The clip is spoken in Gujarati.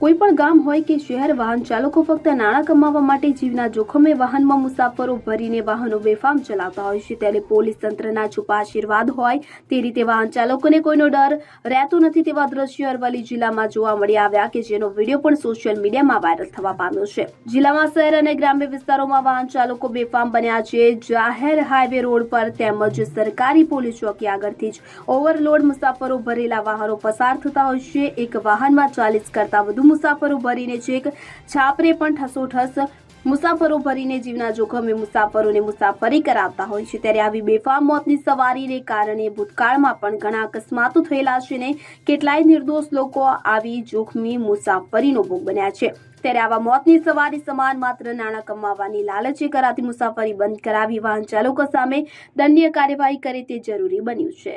કોઈ પણ ગામ હોય કે શહેર, વાહન ચાલકો ફક્ત નાણાં કમાવા માટે જીવના જોખમે વાહનમાં મુસાફરો ભરીને વાહનો બેફામ ચલાવતા હોય છે. ત્યારે પોલીસ તંત્રના છુપા આશીર્વાદ હોય તે રીતે વાહન ચાલકોને કોઈનો ડર રહેતો નથી તેવા દ્રશ્યો અરવલ્લી જિલ્લામાં જોવા મળી આવ્યા કે જેનો વીડિયો પણ સોશિયલ મીડિયામાં વાયરલ થવા પામ્યો છે. જિલ્લામાં શહેર અને ગ્રામ્ય વિસ્તારોમાં વાહન ચાલકો બેફામ બન્યા છે. જાહેર હાઈવે રોડ પર તેમજ સરકારી પોલીસ ચોકી આગળથી જ ઓવરલોડ મુસાફરો ભરેલા વાહનો પસાર થતા હોય છે. એક વાહનમાં ચાલીસ કરતા વધુ મુસાફરો ભરીને છેક છાપરે પણ ઠસોઠસ મુસાફરો ભરીને જીવના જોખમે મુસાફરોને મુસાફરી કરાવતા હોય છે. ત્યારે આવી બેફામ મોતની સવારીને કારણે ભૂતકાળમાં પણ ઘણા અકસ્માતો થયેલા છે ને કેટલાય નિર્દોષ લોકો આવી જોખમી મુસાફરીનો ભોગ બન્યા છે. ત્યારે આવા મોતની સવારી સમાન માત્ર નાણાં કમાવાની લાલચે કરાતી મુસાફરી બંધ કરાવી વાહન ચાલકો સામે દંડીય કાર્યવાહી કરે તે જરૂરી બન્યું છે.